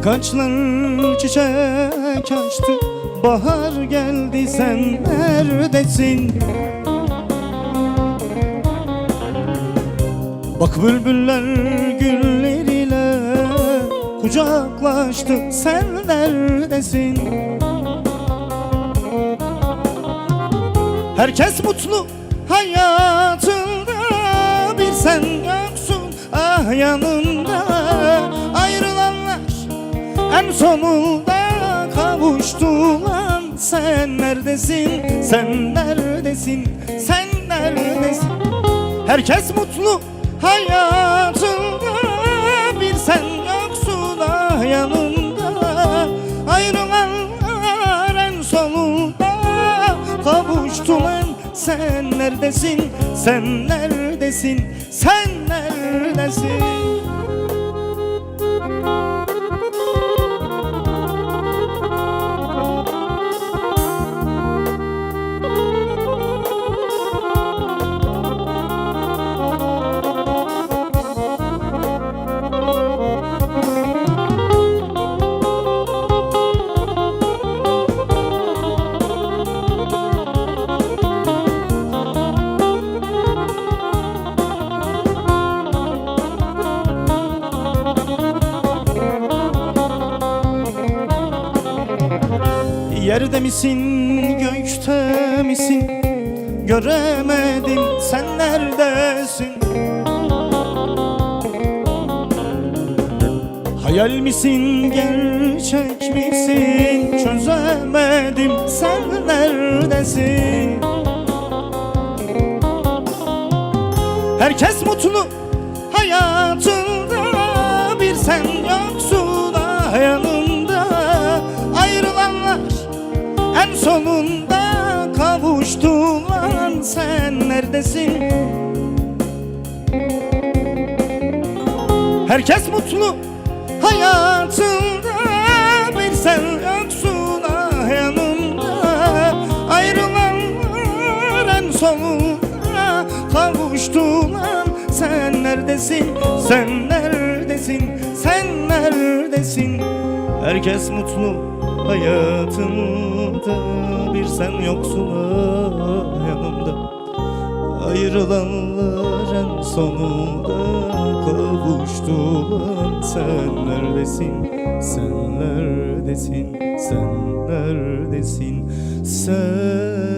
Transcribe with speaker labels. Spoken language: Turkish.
Speaker 1: Bak ağaçlar çiçek açtı Bahar geldi sen neredesin? Bak bülbüller gülleriyle Kucaklaştı sen neredesin? Herkes mutlu hayatında Bir sen yoksun ah Ayrılanlar en sonunda kavuştular Sen neredesin, sen neredesin, sen neredesin? Herkes mutlu hayatında. Bir sen yoksun ah yanında. Ayrılanlar en sonunda kavuştular Sen neredesin, sen neredesin, sen neredesin Yerde misin, gökte misin? Göremedim, sen neredesin? Hayal misin, gerçek misin? Çözemedim, sen neredesin? Herkes mutlu hayatında Sen neredesin? Herkes mutlu hayatında Bir sen yoksun ah yanımda. Ayrılanlar en sonunda kavuştular. Sen neredesin, sen neredesin, sen neredesin? Herkes mutlu hayatında Bir sen yoksun ah yanımda. Ayrılanlar en sonunda kavuştular. Sen neredesin, sen neredesin, sen neredesin, sen